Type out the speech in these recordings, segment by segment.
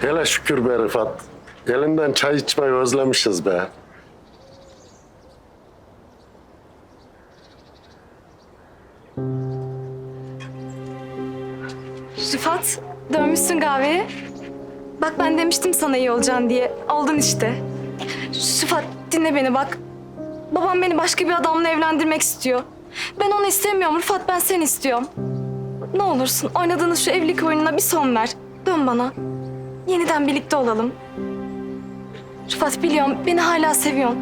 Hele şükür be Rıfat. Elinden çay içmeyi özlemişiz be. Rıfat, dönmüşsün kahveye. Bak ben demiştim sana iyi olacaksın diye. Oldun işte. Rıfat dinle beni bak. Babam beni başka bir adamla evlendirmek istiyor. Ben onu istemiyorum Rıfat, ben seni istiyorum. Ne olursun oynadığınız şu evlilik oyununa bir son ver. Dön bana. Yeniden birlikte olalım. Rıfat biliyorum beni hala seviyorsun.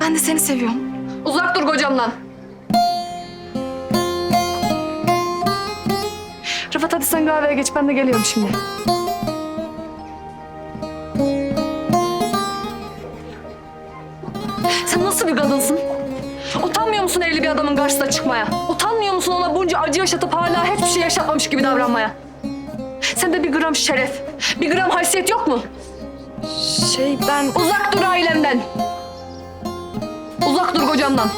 Ben de seni seviyorum. Uzak dur kocamdan. Rıfat hadi sen kahveye geç ben de geliyorum şimdi. Sen nasıl bir kadınsın? Utanmıyor musun evli bir adamın karşısına çıkmaya? Utanmıyor musun ona bunca acı yaşatıp hala hiçbir şey yaşatmamış gibi davranmaya? Sende bir gram şeref, bir gram haysiyet yok mu? Şey ben... Uzak dur ailemden. Uzak dur kocamdan.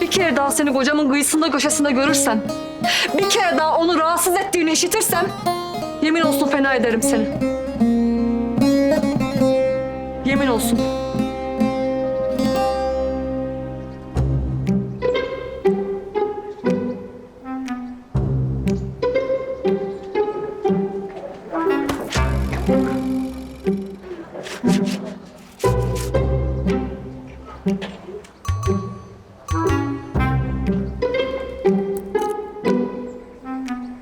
Bir kere daha seni kocamın kıyısında köşesinde görürsem, bir kere daha onu rahatsız ettiğini işitirsem, yemin olsun fena ederim seni. Yemin olsun.